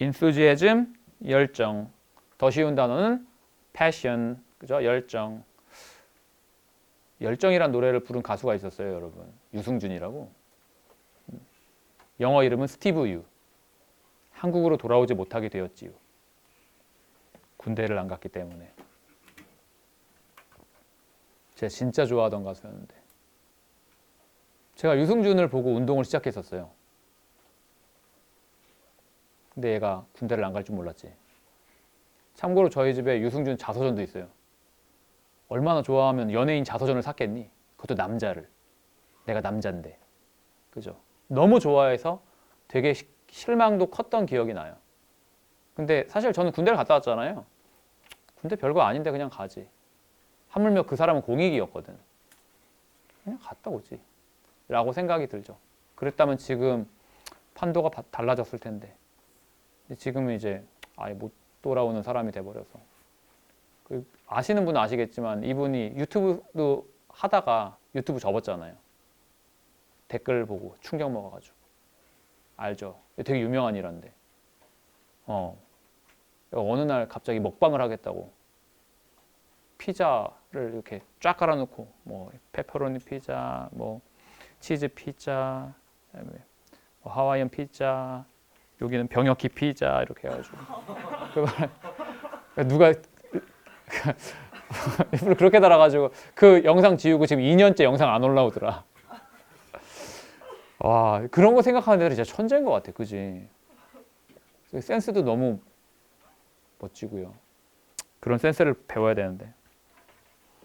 enthusiasm 열정. 더 쉬운 단어는 passion 그죠? 열정. 열정이란 노래를 부른 가수가 있었어요, 여러분. 유승준이라고. 영어 이름은 스티브 유. 한국으로 돌아오지 못하게 되었지요. 군대를 안 갔기 때문에. 제가 진짜 좋아하던 가수였는데. 제가 유승준을 보고 운동을 시작했었어요. 근데 얘가 군대를 안 갈 줄 몰랐지. 참고로 저희 집에 유승준 자서전도 있어요. 얼마나 좋아하면 연예인 자서전을 샀겠니? 그것도 남자를. 내가 남잔데. 그죠? 너무 좋아해서 되게 시- 실망도 컸던 기억이 나요. 근데 사실 저는 군대를 갔다 왔잖아요. 군대 별거 아닌데 그냥 가지. 하물며 그 사람은 공익이었거든. 그냥 갔다 오지. 라고 생각이 들죠. 그랬다면 지금 판도가 바- 달라졌을 텐데. 지금은 이제 아예 못 돌아오는 사람이 돼버려서. 그 아시는 분은 아시겠지만 이분이 유튜브도 하다가 유튜브 접었잖아요. 댓글 보고 충격 먹어가지고. 알죠? 되게 유명한 일인데. 어. 어느 날 갑자기 먹방을 하겠다고 피자를 이렇게 쫙 깔아놓고 뭐 페퍼로니 피자, 뭐 치즈 피자, 뭐 하와이안 피자, 여기는 병역 기 피자 이렇게 해가지고 누가 일부러 그렇게 달아가지고 그 영상 지우고 지금 2년째 영상 안 올라오더라. 와 그런 거 생각하는 애들이 진짜 천재인 것 같아, 그지? 센스도 너무 멋지고요. 그런 센스를 배워야 되는데